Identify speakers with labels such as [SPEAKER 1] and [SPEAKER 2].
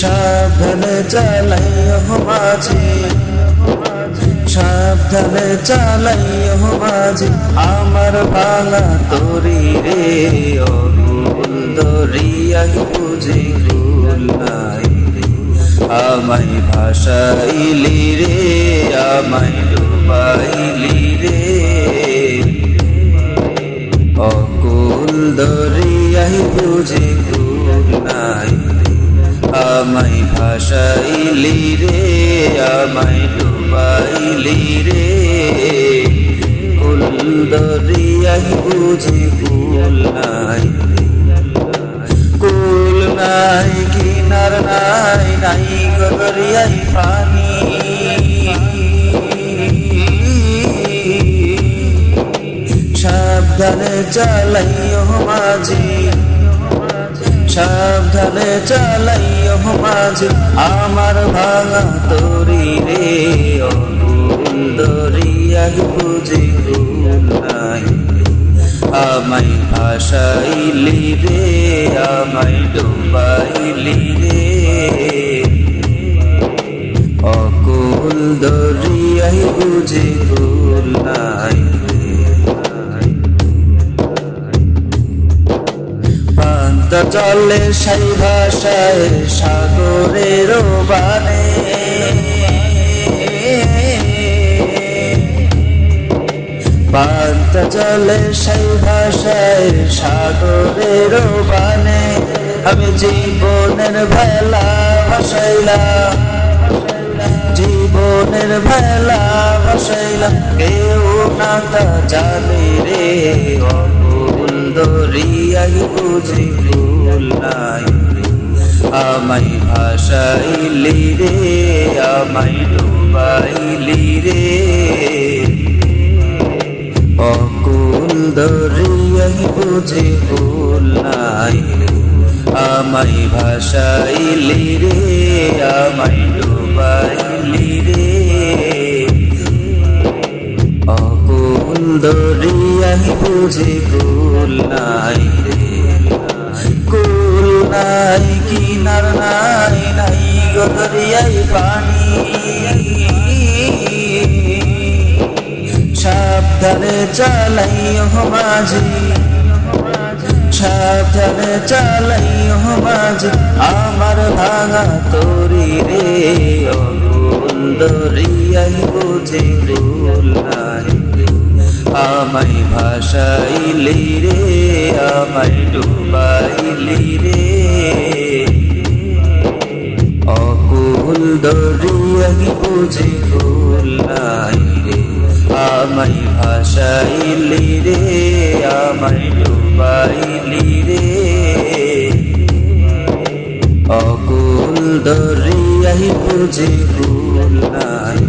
[SPEAKER 1] সাবধানে চালাইও মাঝি। মাঝি। আমার ভাঙা তরি রে অগুল দরিয়াই বুঝি গুল নাই আমায় ভাসাইলি রে, আমায় ডুবাইলি দরিয়াই বুঝি নাই আমায় ভাসাইলি রে, আমায় ডুবাইলি রে। দরিয়াই বুঝি কুল নাই কুল নাই, কিনার নাই নাই গো দরিয়াই পানি। সাবধানে চালাইও মাঝি। সাবধানে চালাইও মাঝি। আমার ভাঙা তরি রে অকুল দরিয়াই বুঝি নাই। আমায় ভাসাইলি রে, আমায় ডুবাইলি রে। অকুল দরিয়াই বুঝি নাই। চলে সাই ভাষায় সাগরের বানে পান্ত চলে সেই ভাষায় সাগরের বানে আমি জীবনের ভেলা ভাসাইলাম। জীবনের ভেলা ভাসাইলাম। কেউ না তা জানে রে অকুল দরিয়াই বুঝি রে আমায় ভাসাইলি রে আমায় ডুবাইলি রে অকুল দরিয়াই বুঝি ভুল নাই রে। আমায় ভাসাইলি রে আমায় ডুবাইলি রে অকুল দরিয়াই বুঝি কুল নাই, কিনার নাই নাই গো দরিয়াই পানি। সাবধানে চালাইও মাঝি, সাবধানে চালাইও মাঝি, আমার ভাঙা তরি রে দরিয়াই বুঝি ভুল নাই আমায় ভাসাইলি রে, আমায় ডুবাইলি রে দরিয়াই বুঝি ভুলাই রে। আমাই ভাসাইলি রে আমাই ডুবাইলি রে। অকুল দরিয়াই বুঝি ভুল নাই